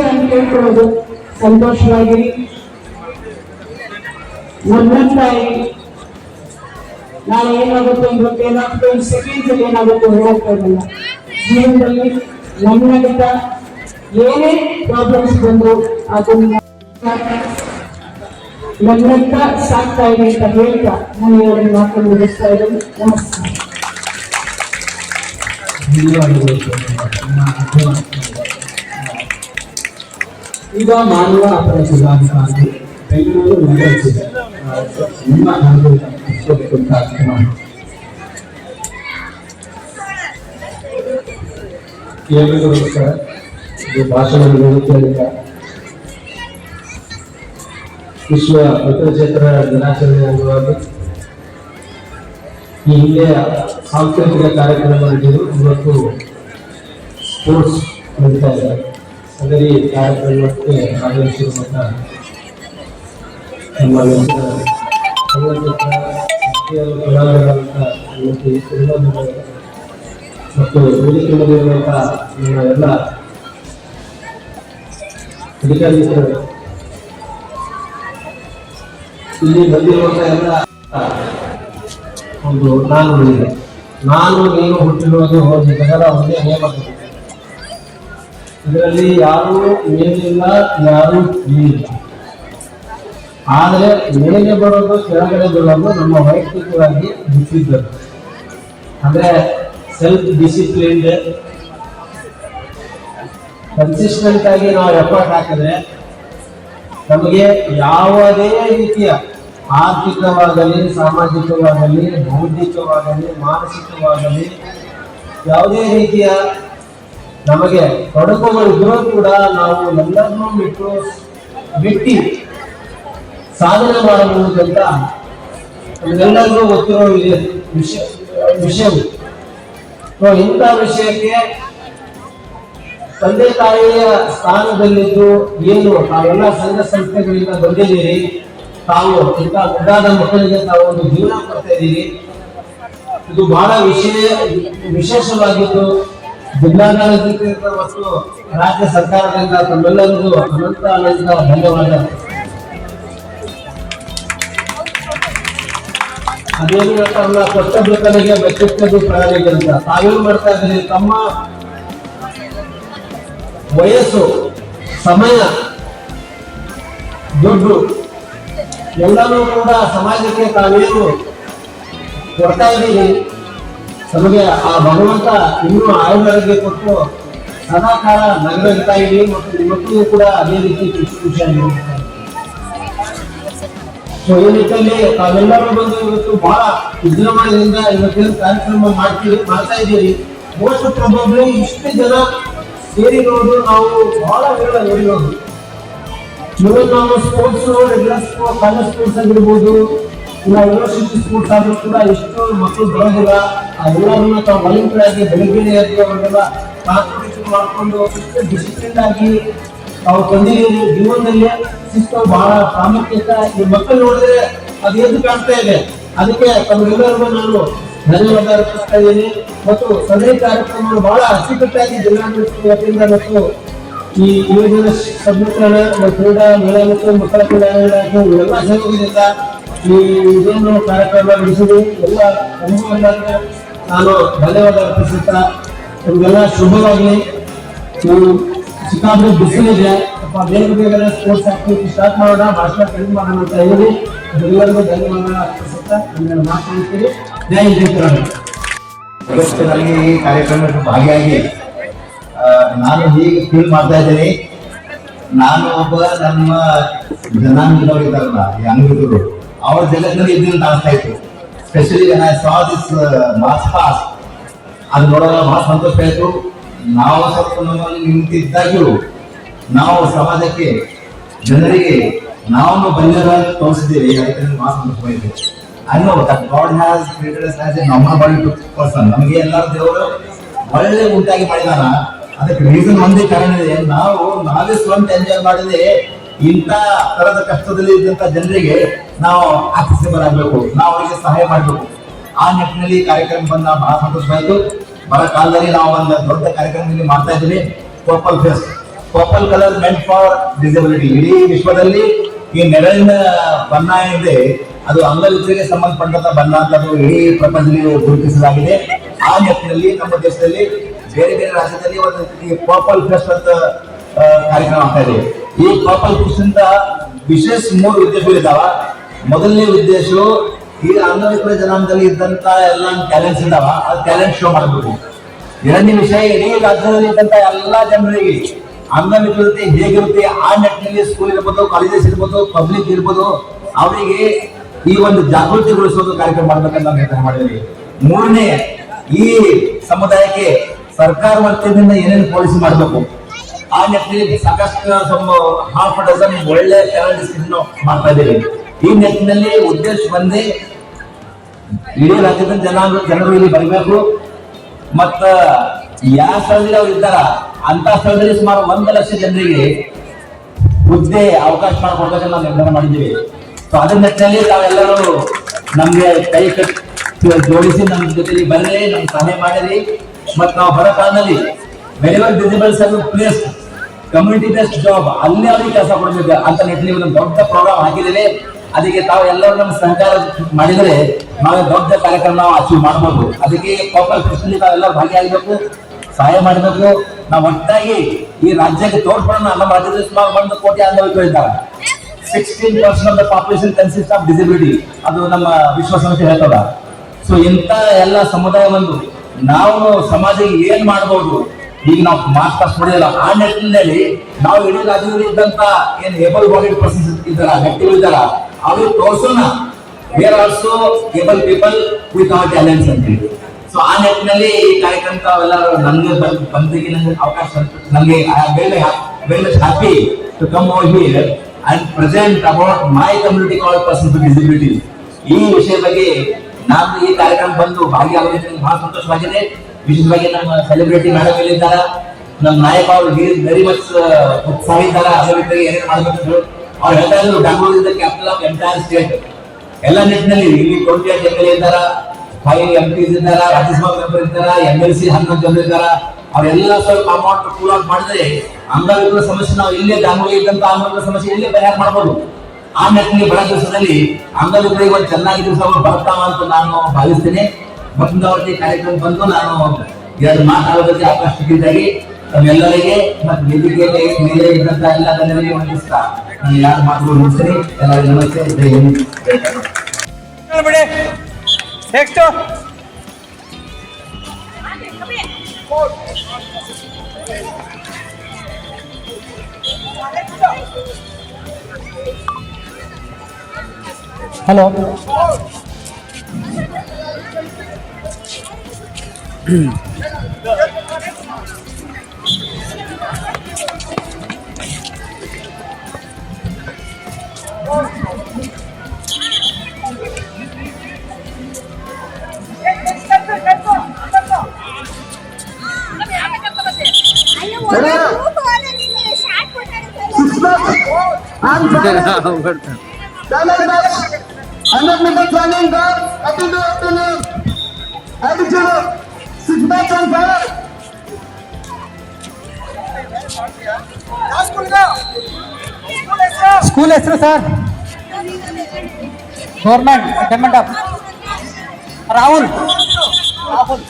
ನಾನು ಕೇಳ್ಕೊಳ್ಳೋದು ಸಂತೋಷವಾಗಿರಿ. ತಾಯಿ ನಾಳೆ ಏನಾಗುತ್ತೆ ಇವತ್ತು ಏನಾಗುತ್ತೋ ಒಂದು ಸೆಕೆಂಡ್ಸ್ ಏನಾಗುತ್ತೆ ಏನಾಗುತ್ತೋ ಹೇಳಕ್ ಆಗಲ್ಲ ಜೀವನದಲ್ಲಿ ನಮ್ಮಲ್ಲಿದ್ದ ಏನೇ ಪ್ರಾಬ್ಲಮ್ಸ್ ಬಂದು ಅದನ್ನ ನನ್ನಂತ ಸಾಕ್ತಾ ಇದೆ ಅಂತ ಹೇಳ್ತಾ ನಾನು ಇವರನ್ನು ಮಾತನ್ನು ಮುಗಿಸ್ತಾ ಇದ್ದೀನಿ. ನಮಸ್ಕಾರ. ಈಗ ಮಾನವ ಅಪರಾಧ ಜಿಲ್ಲಾಧಿಕಾರಿ ಬೆಂಗಳೂರು ಆ, ನಿಮ್ಮ ಎಲ್ಲರಿಗೂ ನಮಸ್ಕಾರ ಈ ಭಾಷಣವನ್ನು ಕೇಳಿದ ವಿಶ್ವ ಮತಕ್ಷೇತ್ರ ದಿನಾಚರಣೆ ಅಂಗವಾಗಿ ಈ ಹಿಂದೆ ಸಾಂಸ್ಕೃತಿಕ ಕಾರ್ಯಕ್ರಮ ಇವತ್ತು ಸ್ಪೋರ್ಟ್ಸ್ ನಡೀತಾ ಇದೆ. ಅದರಲ್ಲಿ ಕಾರ್ಯಕ್ರಮಕ್ಕೆ ಆಗಮಿಸಿರುವಂತಹ ನಮ್ಮ ಮತ್ತು ವೇದಿಕೆ ಮೇಲಿರುವಂಥ ನಮ್ಮ ಎಲ್ಲ ಅಧಿಕಾರಿಗಳು ಇಲ್ಲಿ ಬಂದಿರುವಂತ ಎಲ್ಲ ಒಂದು ನಾನು ನಾನು ನೀನು ಹುಟ್ಟಿರುವುದು ಒಂದು ಜನರ ಒಂದೇ ನಿಯಮಗಳು ಇದರಲ್ಲಿ ಯಾರು ಮೇಲಿಲ್ಲ ಯಾರು ಕೀಳಿಲ್ಲ ಆದರೆ ಮೇಲೆ ಬರೋದು ಕೆಳಗಡೆ ಬರೋದು ನಮ್ಮ ವೈಯಕ್ತಿಕವಾಗಿ ಬಿಟ್ಟಿದ್ದರು ಅಂದ್ರೆ ಸೆಲ್ಫ್ ಡಿಸಿಪ್ಲಿನ್ ಕನ್ಸಿಸ್ಟೆಂಟ್ ಆಗಿ ನಾವು ಎಫರ್ಟ್ ಹಾಕಿದ್ರೆ ನಮಗೆ ಯಾವುದೇ ರೀತಿಯ ಆರ್ಥಿಕವಾಗಲಿ, ಸಾಮಾಜಿಕವಾಗಲಿ, ಬೌದ್ಧಿಕವಾಗಲಿ, ಮಾನಸಿಕವಾಗಲಿ ಯಾವುದೇ ರೀತಿಯ ನಮಗೆ ತೊಡಕುಗಳಿದ್ರೂ ಕೂಡ ನಾವು ಎಲ್ಲರನ್ನೂ ಬಿಟ್ಟು ಬಿಟ್ಟು ಸಾಧನೆ ಎಲ್ಲರಿಗೂ ನಮಗೆಲ್ಲರಿಗೂ ಗೊತ್ತಿರೋ ವಿಷಯ ವಿಷಯವು ಸೊ, ಇಂಥ ವಿಷಯಕ್ಕೆ ತಂದೆ ತಾಯಿಯ ಸ್ಥಾನದಲ್ಲಿದ್ದು ಏನು? ತಾವೆಲ್ಲ ಸಂಘ ಸಂಸ್ಥೆಗಳಿಂದ ಬಂದಿದ್ದೀರಿ. ತಾವು ಇಂಥ ಮುದ್ದಾದ ಮಕ್ಕಳಿಗೆ ತಾವು ಒಂದು ಜೀವನ ಕೊಡ್ತಾ ಇದ್ದೀರಿ. ಇದು ಬಹಳ ವಿಶೇಷ ವಿಶೇಷವಾಗಿದ್ದು ಜಿಲ್ಲಾಡಳಿತ ಮತ್ತು ರಾಜ್ಯ ಸರ್ಕಾರದಿಂದ ತಮ್ಮೆಲ್ಲರಿಗೂ ಅನಂತ ಅನಂತ ಧನ್ಯವಾದ. ಅದೇನು ಹೇಳ್ತಾರಲ್ಲ ಕೊಟ್ಟ ಬೇಕನಿಗೆ ವ್ಯಕ್ತಿತ್ವದ ಪ್ರಾಣಿಗೆ ಅಂತ. ತಾವೇನು ಮಾಡ್ತಾ ಇದ್ದೀರಿ? ತಮ್ಮ ವಯಸ್ಸು, ಸಮಯ, ದುಡ್ಡು, ಎಲ್ಲನೂ ಕೂಡ ಸಮಾಜಕ್ಕೆ ತಾವೇನು ಕೊಡ್ತಾ ಇದ್ದೀರಿ? ನಮಗೆ ಆ ಭಗವಂತ ಇನ್ನೂ ಆಯುರ್ವೇದಕ್ಕೆ ಕೊಟ್ಟು ಸದಾಕಾಲ ನಗರಂತಾ ಇದೆ ಮತ್ತು ನಿಮ್ಮಕ್ಕೂ ಕೂಡ ಅದೇ ರೀತಿ ಖುಷಿ ಖುಷಿಯಾಗಿರುತ್ತೆ ಸೊ, ಈ ನಿಟ್ಟಿನಲ್ಲಿ ತಾವೆಲ್ಲರೂ ಬಂದು ಇವತ್ತು ಬಹಳ ವಿಜೃಂಭಣೆಯಿಂದ ಇವತ್ತಿನ ಕಾರ್ಯಕ್ರಮ ಮಾಡ್ತೀವಿ ಮಾಡ್ತಾ ಇದ್ದೀರಿ. ಮೋಸ್ಟ್ ಪ್ರಾಬಬ್ಲಿ ಇಷ್ಟು ಜನ ಸೇರಿರೋದು ನಾವು ಬಹಳ ವಿರಳ ನೋಡಿರೋದು ಇವತ್ತು ನಾವು sports regular sports college sports ಆಗಿರ್ಬೋದು ಇಲ್ಲ ಯೂನಿವರ್ಸಿಟಿ ಸ್ಪೋರ್ಟ್ಸ್ ಆದ್ರೂ ಕೂಡ ಎಷ್ಟು ಮಕ್ಕಳು ಬರೋದಿಲ್ಲ ಆ ಎಲ್ಲರನ್ನ ತಾವು ವಾಲಂಟಿಯರ್ ಆಗಿ ಬೆಳಗ್ಗೆ ಎದ್ದು ಅವರೆಲ್ಲ ಕಾನ್ಸಂಟ್ರೇಷನ್ ಮಾಡಿಕೊಂಡು ಡಿಸಿಪ್ಲಿನ್ ಆಗಿ ತಾವು ತಂದಿದ್ದೀರಿ ಜೀವನದಲ್ಲಿ ಶಿಸ್ತು ಬಹಳ ಪ್ರಾಮುಖ್ಯತೆ ಈ ಮಕ್ಕಳು ನೋಡಿದ್ರೆ ಅದು ಎದ್ದು ಕಾಣ್ತಾ ಇದೆ. ಅದಕ್ಕೆ ತಮಗೆಲ್ಲರಿಗೂ ನಾನು ಧನ್ಯವಾದ ಅರ್ಪಿಸ್ತಾ ಇದ್ದೀನಿ. ಮತ್ತು ಸದರಿ ಕಾರ್ಯಕ್ರಮಗಳು ಬಹಳ ಅಚ್ಚುಕಟ್ಟಾಗಿ ಜಿಲ್ಲಾಡಳಿತ ವತಿಯಿಂದ ಮತ್ತು ಈ ಯೋಜನೆ ಮತ್ತು ಕ್ರೀಡಾ ಮಹಿಳಾ ಮತ್ತು ಮಕ್ಕಳ ಕಲ್ಯಾಣ ಇಲಾಖೆ ಸಹಯೋಗದಿಂದ ಈ ಇದೇನು ಕಾರ್ಯಕ್ರಮ ನಡೆಸಿದೆ. ಎಲ್ಲ ನಮಗೂ ನಾನು ಧನ್ಯವಾದ ಅರ್ಪಿಸುತ್ತಾ, ನಿಮಗೆಲ್ಲ ಶುಭವಾಗಲಿ. ನೀವು ಸಿಕ್ಕಾಪಟ್ಟೆ ಬಿಸಿಲಿದೆ. ಸ್ವಲ್ಪ ಬೇಗ ಬೇಗನೆ ಸ್ಪೋರ್ಟ್ಸ್ ಆಕ್ಟಿವಿಟಿ ಸ್ಟಾರ್ಟ್ ಮಾಡೋಣ, ಭಾಷಣ ಕಡಿಮೆ ಮಾಡೋಣ ಅಂತ ಹೇಳಿ ಎಲ್ಲರಿಗೂ ಧನ್ಯವಾದ ಅರ್ಪಿಸುತ್ತಾ ನನ್ನ ಮಾತನಾಡ್ತೀವಿ ಜೈ ಜಯಕರಣ ನನಗೆ ಈ ಕಾರ್ಯಕ್ರಮಕ್ಕೆ ಭಾಗಿಯಾಗಿ ನಾನು ಹೀಗೆ ಫೀಲ್ ಮಾಡ್ತಾ ಇದ್ದೀನಿ. ನಾನು ಒಬ್ಬ ನಮ್ಮ ಜನಾಂಗದವರು ಇದ್ದಾರಲ್ಲ ಈ ಅಂಗಡಿಗರು ಅವ್ರ ಜಗತ್ತಿನಲ್ಲಿ ಇದ್ದೀನಿ ಕಾಣಿಸ್ತಾ ಇತ್ತು. Especially I saw this mass pass ಅದು ನೋಡೋಣ ಬಹಳ ಸಂತೋಷ ಆಯಿತು. ನಾವು ಸ್ವಲ್ಪ ನಮ್ಮಲ್ಲಿ ನಿಂತಿದ್ದಾಗ್ಯೂ ನಾವು ಸಮಾಜಕ್ಕೆ, ಜನರಿಗೆ ನಾವು ಬಂದಿರ ತೋರಿಸಿದ್ದೇವೆ. ಅದಕ್ಕೆ ಬಹಳ ಸಂತೋಷವಾಯಿತು I know that God has created us as a normal body person ನಮಗೆ ಎಲ್ಲರೂ ದೇವರು ಒಳ್ಳೆ ಉಂಟಾಗಿ ಮಾಡಿದಾನ. ಅದಕ್ಕೆ ರೀಸನ್ ಒಂದೇ ಕಾರಣ ಇದೆ. ನಾವು ನಾವೇ ಸ್ವಂತ ಎಂಜಾಯ್ ಮಾಡಿದ್ರೆ ಇಂಥ ತರದ ಕಷ್ಟದಲ್ಲಿ ಇದ್ದಂತ ಜನರಿಗೆ ನಾವು ಆಕ್ಸೆಸಿಬಲ್ ಆಗಬೇಕು. ನಾವು ಅವರಿಗೆ ಸಹಾಯ ಮಾಡಬೇಕು. ಆ ನಿಟ್ಟಿನಲ್ಲಿ ಕಾರ್ಯಕ್ರಮ ಬಂದ ಬಹಳ ಸಂತೋಷವಾಯಿತು ಬರ ಕಾಲದಲ್ಲಿ ನಾವು ಒಂದು ದೊಡ್ಡ ಕಾರ್ಯಕ್ರಮದಲ್ಲಿ ಮಾಡ್ತಾ ಇದ್ದೀವಿ. Purple fest purple colour meant for disability ಇಡೀ ವಿಶ್ವದಲ್ಲಿ ಈ ನೆರಳಿನ ಬಣ್ಣ ಇದೆ. ಅದು ಅಂಗವಿಕಲರಿಗೆ ಸಂಬಂಧಪಟ್ಟಂತ ಬಣ್ಣ ಅಂತ ಅದು ಇಡೀ ಪ್ರಪಂಚದಲ್ಲಿ ಗುರುತಿಸಲಾಗಿದೆ. ಆ ನಿಟ್ಟಿನಲ್ಲಿ ನಮ್ಮ ದೇಶದಲ್ಲಿ ಬೇರೆ ಬೇರೆ ರಾಜ್ಯದಲ್ಲಿ ಒಂದು ಈ ಪರ್ಪಲ್ ಫೆಸ್ಟ್ ಅಂತ ಕಾರ್ಯಕ್ರಮ ಆಗ್ತಾ ಇದೆ. ಈ ಪರ್ಪಲ್ ಅಂತ ವಿಶೇಷ ಮೂರು ಉದ್ದೇಶಗಳಿದಾವ ಮೊದಲನೇ ಉದ್ದೇಶ ಈ ಅಂಗವಿಕಲ ಜನಾಂಗದಲ್ಲಿ ಇದ್ದಂತ ಎಲ್ಲ ಟ್ಯಾಲೆಂಟ್ಸ್ ಇದಾವ. ಆ ಟ್ಯಾಲೆಂಟ್ ಶೋ ಮಾಡಬೇಕು ಎರಡನೇ ವಿಷಯ, ಇಡೀ ರಾಜ್ಯದಲ್ಲಿ ಇದ್ದಂತ ಎಲ್ಲಾ ಜನರಿಗೆ ಅಂಗವಿಕಲತೆ ಹೇಗಿರುತ್ತೆ, ಆ ನಿಟ್ಟಿನಲ್ಲಿ ಸ್ಕೂಲ್ ಇರ್ಬೋದು ಕಾಲೇಜಸ್ ಇರ್ಬೋದು ಪಬ್ಲಿಕ್ ಇರ್ಬೋದು, ಅವರಿಗೆ ಈ ಒಂದು ಜಾಗೃತಿಗೊಳಿಸುವ ಕಾರ್ಯಕ್ರಮ ಮಾಡ್ಬೇಕಂತ ನಾವು ನಿರ್ಧಾರ ಮಾಡಿದ್ವಿ ಮೂರನೇ, ಈ ಸಮುದಾಯಕ್ಕೆ ಸರ್ಕಾರ ವತಿಯಿಂದ ಏನೇನು ಪಾಲಿಸಿ ಮಾಡಬೇಕು? ಆ ಸಾಕಷ್ಟು ಹಾಫ್ ಡಜನ್ ಒಳ್ಳೆ ಟ್ಯಾಲೆಂಟ್ ಮಾಡ್ತಾ ಇದ್ದೀವಿ. ಈ ನೆಟ್ಟಿನಲ್ಲಿ ಉದ್ದೇಶ ಬಂದೆ ಇಡೀ ರಾಜ್ಯದ ಜನ ಜನರು ಇಲ್ಲಿ ಬರಬೇಕು. ಮತ್ತ ಯಾವ ಸ್ಥಳದಲ್ಲಿ ಅವ್ರು ಇದ್ದಾರ ಅಂತ ಸ್ಥಳದಲ್ಲಿ ಸುಮಾರು ಒಂದು ಲಕ್ಷ ಜನರಿಗೆ ಹುದ್ದೆ ಅವಕಾಶ ಮಾಡಿಕೊಡ್ಬೇಕಂತ ನಾವು ನಿರ್ಧಾರ ಮಾಡಿದ್ದೀವಿ. ಸೊ ಅದ್ರ ನಿಟ್ಟಿನಲ್ಲಿ ತಾವೆಲ್ಲರೂ ನಮ್ಗೆ ಕೈ ಕಟ್ಟಿ ಜೋಡಿಸಿ ನಮ್ಮ ಜೊತೆಲಿ ಬರ್ರಿ, ನಮ್ಗೆ ಸಹಾಯ ಮಾಡಿರಿ. ಮತ್ತು ನಾವು ಬರೋ ಕಾಲದಲ್ಲಿ wherever visible serve place community based job ಅಲ್ಲೇ ಅವ್ರಿಗೆ ಕೆಲಸ ಕೊಡಬೇಕು ಅಂತ ನಿಟ್ಟಿನಲ್ಲಿ ಒಂದು ದೊಡ್ಡ ಪ್ರೋಗ್ರಾಮ್ ಹಾಕಿದ್ದೇವೆ. ಅದಕ್ಕೆ ತಾವು ಎಲ್ಲರೂ ನಮ್ಮ ಸಹಕಾರ ಮಾಡಿದರೆ ನಾವು ದೊಡ್ಡ ಕಾರ್ಯಕ್ರಮ ಅಚೀವ್ ಮಾಡ್ಬೋದು. ಅದಕ್ಕೆ ಕೋಪಲ್ ಫೆಸ್ಟಲ್ಲಿ ತಾವೆಲ್ಲರೂ ಭಾಗಿಯಾಗಬೇಕು, ಸಹಾಯ ಮಾಡಬೇಕು. ನಾವು ಒಟ್ಟಾಗಿ ಈ ರಾಜ್ಯಕ್ಕೆ ತೋರ್ಪಡೋಣ ನಮ್ಮ ರಾಜ್ಯದಲ್ಲಿ ಸುಮಾರು ಒಂದು ಕೋಟಿ ಅಂಗವಿಕಲರು ಇದ್ದಾರೆ. Sixteen percent of the population consist of disability ಅದು ನಮ್ಮ ವಿಶ್ವಸಂಸ್ಥೆ ಹೇಳ್ತದ. ಸೊ ಇಂಥ ಎಲ್ಲ ಸಮುದಾಯ ನಾವು ಸಮಾಜಕ್ಕೆ ಏನ್ ಮಾಡ್ಬೋದು? ಈಗ ನಾವು ಮಾರ್ಕ್ಸ್ ಮಾಡಿದಲ್ಲ, ಆ ನಿಟ್ಟಿನಲ್ಲಿ ನಾವು ಇಡೀ ರಾಜ್ಯದಲ್ಲಿ ಇದ್ದಂತ ಏನ್ ಏಬಲ್ ಬಾಡಿಡ್ ಪರ್ಸನ್ಸ್ ಇದ್ದಾರ ವ್ಯಕ್ತಿಗಳು ಇದ್ದಾರ? ಅವ್ರಿಗೆ ತೋರಿಸೋಣ. We're also able people with our talents ಅಂತ ಹೇಳಿ. ಸೊ ಆ ನಿಟ್ಟಿನಲ್ಲಿ ಈ ಕಾರ್ಯಕ್ರಮ ಎಲ್ಲರೂ ನನಗೆ ಬಂದ್- ಬಂದಿಗೆ ನನಗೆ ಅವಕಾಶ ನನಗೆ very much happy to come over here and present about my community call person with disability ಈ ವಿಷಯ ಬಗ್ಗೆ ನಾನು ಈ ಕಾರ್ಯಕ್ರಮ ಬಂದು ಭಾಗಿಯಾಗೋದಕ್ಕೆ ನನಗೆ ಬಹಳ ಸಂತೋಷವಾಗಿದೆ. ವಿಶೇಷವಾಗಿ ನಮ್ಮ ಸೆಲೆಬ್ರಿಟಿ ಮೇಡಮ್ ಇಲ್ಲಿದ್ದಾರ ನಮ್ಮ ನಾಯಕ ಅವರು ವೆರಿ ಮಚ್ ಉತ್ಸಾಹ ಇದ್ದಾರೆ? ರೀತಿಯಾಗಿ ಏನೇನು ಮಾಡಬೇಕು ಅವ್ರು ಹೇಳ್ತಾ ಇದ್ರು ಬೆಂಗಳೂರಿಂದ ಕ್ಯಾಪಿಟಲ್ ಆಫ್ ಎಂಟೈರ್ ಸ್ಟೇಟ್ ಎಲ್ಲ ನಿಟ್ಟಿನಲ್ಲಿ ಇಲ್ಲಿ ಟ್ವೆಂಟಿ ಏಟ್ ಎಂ ಎಲ್ ಇದ್ದಾರ? ಫೈವ್ ಎಂ ಪಿಸ್ ಇದ್ದಾರ? ರಾಜ್ಯಸಭಾ ಮೆಂಬರ್ ಇದ್ದಾರ? ಎಂ ಎಲ್ ಸಿ ಹನ್ನೊಂದು ಜನ ಇದ್ದಾರ? ಅವರೆಲ್ಲ ಸ್ವಲ್ಪ ಅಮೌಂಟ್ ಕೂಲ್ ಔಟ್ ಮಾಡಿದ್ರೆ ಅಂಗವಿಕಲ ಸಮಸ್ಯೆ ನಾವು ಇಲ್ಲೇ ಬೆಂಗಳೂರು ಇದ್ದಂತ ಅಂಗವಿಕಲ ಸಮಸ್ಯೆ ಇಲ್ಲೇ ಪರಿಹಾರ ಮಾಡ್ಬೋದು. ಆ ನಿಟ್ಟಿನಲ್ಲಿ ಬಡ ದಿವಸದಲ್ಲಿ ಅಂಗವಿಕಲಿಗೆ ಒಂದು ಚೆನ್ನಾಗಿ ದಿವಸ ಬರ್ತಾವ ಅಂತ ನಾನು ಭಾವಿಸ್ತೇನೆ. ಮುಂದವರ್ತಿ ಕಾರ್ಯಕ್ರಮ ಬಂದು ನಾನು ಎರಡು ಮಾತಾಡೋದಕ್ಕೆ ಅವಕಾಶ ಸಿಕ್ಕಿದ್ದಾಗಿ ತಮ್ಮೆಲ್ಲರಿಗೆ ಮತ್ತು ವೇದಿಕೆಯಲ್ಲಿ ಮೇಲೆ ಇದ್ದಂತ ಎಲ್ಲ ಜನರಿಗೆ ವಂದಿಸ್ತಾ ನಾನು ಯಾರು ಮಾತುಗಳು ಮುಗಿಸ್ತೀನಿ. ಎಲ್ಲರಿಗೂ ನಮಸ್ತೆ. ಜೈ ಹಿಂದ್. ಬಿಡಿ. ನೆಕ್ಸ್ಟ್ ಹಲೋ ಅಯ್ಯೋ ಒಳ್ಳೆ ಗ್ರೂಪ್ ಅಲ್ಲ ನಿನ್ನೆ short ಕೊಟ್ಟಾರೆ Hundred meter running guard, attitude, attitude, attitude, six backs on fire. School ಹೆಸರು sir government government of Rahul Rahul